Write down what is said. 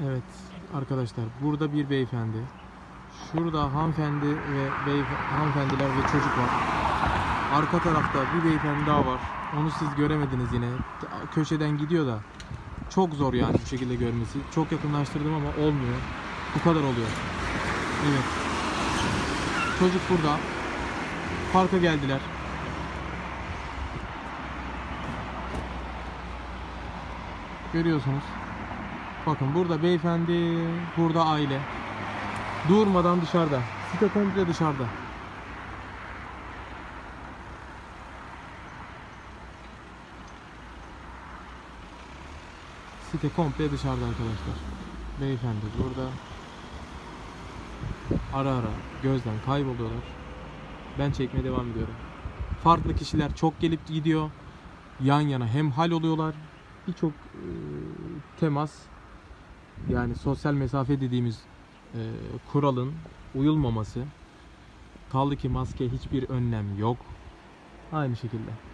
Evet arkadaşlar burada bir beyefendi. Şurada hanımefendi ve beyef- hanımefendiler ve çocuk var. Arka tarafta bir beyefendi daha var. Onu siz göremediniz yine. Köşeden gidiyor da. Çok zor yani bu şekilde görmesi. Çok yakınlaştırdım ama olmuyor. Bu kadar oluyor. Evet. Çocuk burada. Parka geldiler. Görüyorsunuz. Bakın burada beyefendi, burada aile. Durmadan dışarıda. Site komple dışarıda. Site komple dışarıda arkadaşlar. Beyefendi burada. Ara ara gözden kayboluyorlar. Ben çekmeye devam ediyorum. Farklı kişiler çok gelip gidiyor. Yan yana hem hal oluyorlar. Birçok e, temas yani sosyal mesafe dediğimiz e, kuralın uyulmaması kaldı ki maske hiçbir önlem yok. Aynı şekilde.